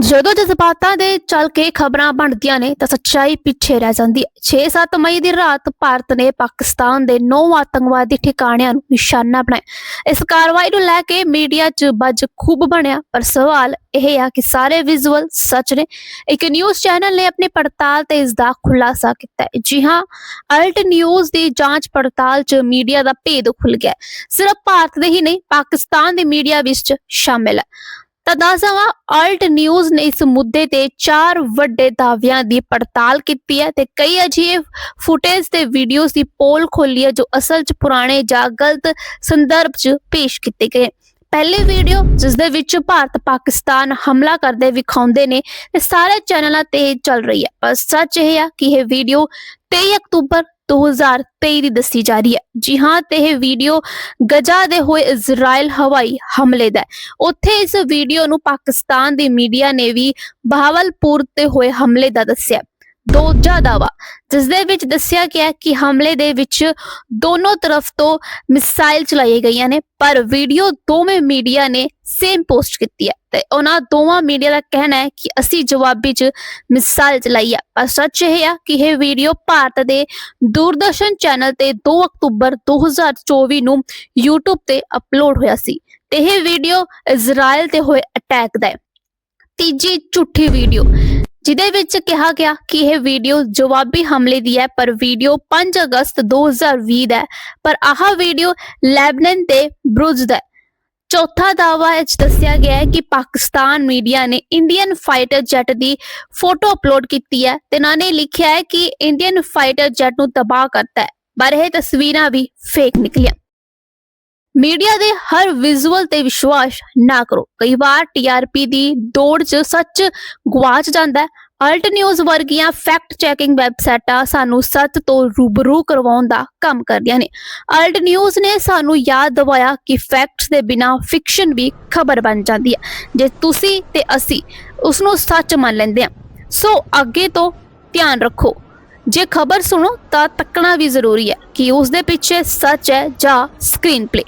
ਜਦੋਂ ਜਜ਼ਬਾਤਾਂ ਦੇ ਚੱਲ ਕੇ ਖਬਰਾਂ ਬਣਦੀਆਂ ਨੇ ਤਾਂ ਸੱਚਾਈ ਪਿੱਛੇ ਰਹਿ ਜਾਂਦੀ ਹੈ। 6-7 ਮਈ ਦੀ ਰਾਤ ਭਾਰਤ ਨੇ ਪਾਕਿਸਤਾਨ ਦੇ ਨੌ ਆਤੰਕਵਾਦੀ ਠਿਕਾਣਿਆਂ ਨੂੰ ਨਿਸ਼ਾਨਾ ਬਣਾਇਆ। ਇਸ ਕਾਰਵਾਈ ਨੂੰ ਲੈ ਕੇ ਮੀਡੀਆ 'ਚ ਬੱਜ ਖੂਬ ਬਣਿਆ, ਪਰ ਸਵਾਲ ਇਹ ਆ ਕਿ ਸਾਰੇ ਵਿਜ਼ੂਅਲ ਸੱਚ ਨੇ। ਇੱਕ ਨਿਊਜ਼ ਚੈਨਲ ਨੇ ਆਪਣੀ ਪੜਤਾਲ ਤੇ ਇਸ ਦਾ ਖੁਲਾਸਾ ਕੀਤਾ ਹੈ। ਜੀ ਹਾਂ, ਅਲਟ ਨਿਊਜ਼ ਦੀ ਜਾਂਚ ਪੜਤਾਲ 'ਚ ਮੀਡੀਆ ਦਾ ਭੇਦ ਖੁੱਲ ਗਿਆ ਸਿਰਫ ਭਾਰਤ ਦੇ ਹੀ ਨਹੀਂ, ਪਾਕਿਸਤਾਨ ਦੇ ਮੀਡੀਆ ਵਿੱਚ ਸ਼ਾਮਿਲ ਹੈ। ਤਾਂ ਦੱਸਵਾਂ ਅਲਟ ਨਿਊਜ਼ ਨੇ ਇਸ ਮੁੱਦੇ ਤੇ ਚਾਰ ਵੱਡੇ ਦਾਅਵਿਆਂ ਦੀ ਪੜਤਾਲ ਕੀਤੀ ਹੈ ਤੇ ਕਈ ਅਜਿਹੇ ਫੁਟੇਜ ਤੇ ਵੀਡੀਓਜ਼ ਦੀ ਪੋਲ ਖੋਲੀ ਹੈ ਜੋ ਅਸਲ 'ਚ ਪੁਰਾਣੇ ਜਾਂ ਗਲਤ ਸੰਦਰਭ 'ਚ ਪੇਸ਼ ਕੀਤੇ ਗਏ। ਪਹਿਲੀ ਵੀਡੀਓ ਜਿਸ ਦੇ ਵਿੱਚ ਭਾਰਤ ਪਾਕਿਸਤਾਨ ਹਮਲਾ ਕਰਦੇ ਵਿਖਾਉਂਦੇ ਨੇ ਤੇ ਸਾਰੇ ਚੈਨਲਾਂ ਤੇ ਚੱਲ ਰਹੀ ਹੈ। ਪਰ ਸੱਚ ਇਹ ਆ ਕਿ ਇਹ ਵੀਡੀਓ 23 ਅਕਤੂਬਰ 2023 ਦੀ ਦੱਸੀ ਜਾ ਰਹੀ ਹੈ। ਜੀ ਹਾਂ, ਤੇ ਇਹ ਵੀਡੀਓ ਗਜ਼ਾ ਦੇ ਹੋਏ ਇਜ਼ਰਾਈਲ ਹਵਾਈ ਹਮਲੇ ਦਾ ਉੱਥੇ ਇਸ ਵੀਡੀਓ ਨੂੰ ਪਾਕਿਸਤਾਨ ਦੀ ਮੀਡੀਆ ਨੇ ਵੀ ਬਹਾਵਲਪੁਰ ਤੇ ਹੋਏ ਹਮਲੇ ਦਾ ਦੱਸਿਆ ਦੋਜਾ ਦਾਵਾ ਜਿਸ ਦੇ ਵਿੱਚ ਦੱਸਿਆ ਗਿਆ ਕਿ ਹਮਲੇ ਦੇ ਵਿੱਚ ਦੋਨੋਂ ਤਰਫ ਤੋਂ ਮਿਸਾਈਲ ਚਲਾਈਆਂ ਗਈਆਂ ਨੇ, ਪਰ ਵੀਡੀਓ ਦੋਵੇਂ ਮੀਡੀਆ ਨੇ ਸੇਮ ਪੋਸਟ ਕੀਤੀ ਹੈ। ਤੇ ਉਹਨਾਂ ਦੋਵਾਂ ਮੀਡੀਆ ਦਾ ਕਹਿਣਾ ਹੈ ਕਿ ਅਸੀਂ ਜਵਾਬੀ 'ਚ ਮਿਸਾਈਲ ਚਲਾਈ ਹੈ ਪਰ ਸੱਚ ਇਹ ਆ ਕਿ ਇਹ ਵੀਡੀਓ ਭਾਰਤ ਦੇ ਦੂਰਦਰਸ਼ਨ ਚੈਨਲ ਤੇ 2 ਅਕਤੂਬਰ 2024 ਨੂੰ YouTube ਤੇ ਅਪਲੋਡ ਹੋਇਆ ਸੀ ਤੇ ਇਹ ਵੀਡੀਓ ਇਜ਼ਰਾਈਲ ਤੇ ਹੋਏ ਅਟੈਕ ਦਾ ਹੈ। ਤੀਜੀ ਝੂਠੀ ਵੀਡੀਓ ਜਿਹਦੇ ਵਿੱਚ ਕਿਹਾ ਗਿਆ ਕਿ ਇਹ ਵੀਡੀਓ ਜਵਾਬੀ ਹਮਲੇ ਦੀ ਹੈ, ਪਰ ਵੀਡੀਓ 5 ਅਗਸਤ 2020 ਦਾ ਹੈ। ਪਰ ਆਹ ਵੀਡੀਓ ਲੈਬਨਨ ਤੇ ਬਰੁਜ ਦਾ ਹੈ। ਚੌਥਾ ਦਾਵਾ ਇਹ ਦੱਸਿਆ ਗਿਆ ਹੈ ਕਿ ਪਾਕਿਸਤਾਨ ਮੀਡੀਆ ਨੇ ਇੰਡੀਅਨ ਫਾਈਟਰ ਜੈਟ ਦੀ ਫੋਟੋ ਅਪਲੋਡ ਕੀਤੀ ਹੈ। ਤੇ ਇਹਨਾਂ ਨੇ ਲਿਖਿਆ ਹੈ ਕਿ ਇੰਡੀਅਨ ਫਾਈਟਰ ਜੈਟ ਨੂੰ ਤਬਾਹ ਕਰਤਾ ਹੈ। ਪਰ ਇਹ ਤਸਵੀਰਾਂ ਵੀ ਫੇਕ ਨਿਕਲੀਆਂ। ਮੀਡੀਆ ਦੇ ਹਰ ਵਿਜ਼ੂਅਲ ਤੇ ਵਿਸ਼ਵਾਸ ਨਾ ਕਰੋ। ਕਈ ਵਾਰ ਟੀਆਰਪੀ ਦੀ ਦੌੜ 'ਚ ਸੱਚ ਗਵਾਚ ਜਾਂਦਾ ਹੈ। ਅਲਟ ਨਿਊਜ਼ ਵਰਗੀਆਂ ਫੈਕਟ ਚੈਕਿੰਗ ਵੈਬਸਾਈਟਾਂ ਸਾਨੂੰ ਸੱਚ ਤੋਂ ਰੂਬਰੂ ਕਰਵਾਉਣ ਦਾ ਕੰਮ ਕਰਦੀਆਂ ਨੇ। ਅਲਟ ਨਿਊਜ਼ ਨੇ ਸਾਨੂੰ ਯਾਦ ਦਿਵਾਇਆ ਕਿ ਫੈਕਟਸ ਦੇ ਬਿਨਾ ਫਿਕਸ਼ਨ ਵੀ ਖਬਰ ਬਣ ਜਾਂਦੀ ਹੈ। ਜੇ ਤੁਸੀਂ ਤੇ ਅਸੀਂ ਉਸ ਨੂੰ ਸੱਚ ਮੰਨ ਲੈਂਦੇ ਹਾਂ। ਸੋ ਅੱਗੇ ਤੋਂ ਧਿਆਨ ਰੱਖੋ। ਜੇ ਖਬਰ ਸੁਣੋ ਤਾਂ ਤੱਕਣਾ ਵੀ ਜ਼ਰੂਰੀ ਹੈ ਕਿ ਉਸ ਦੇ ਪਿੱਛੇ ਸੱਚ ਹੈ ਜਾਂ ਸਕਰੀਨ ਪਲੇ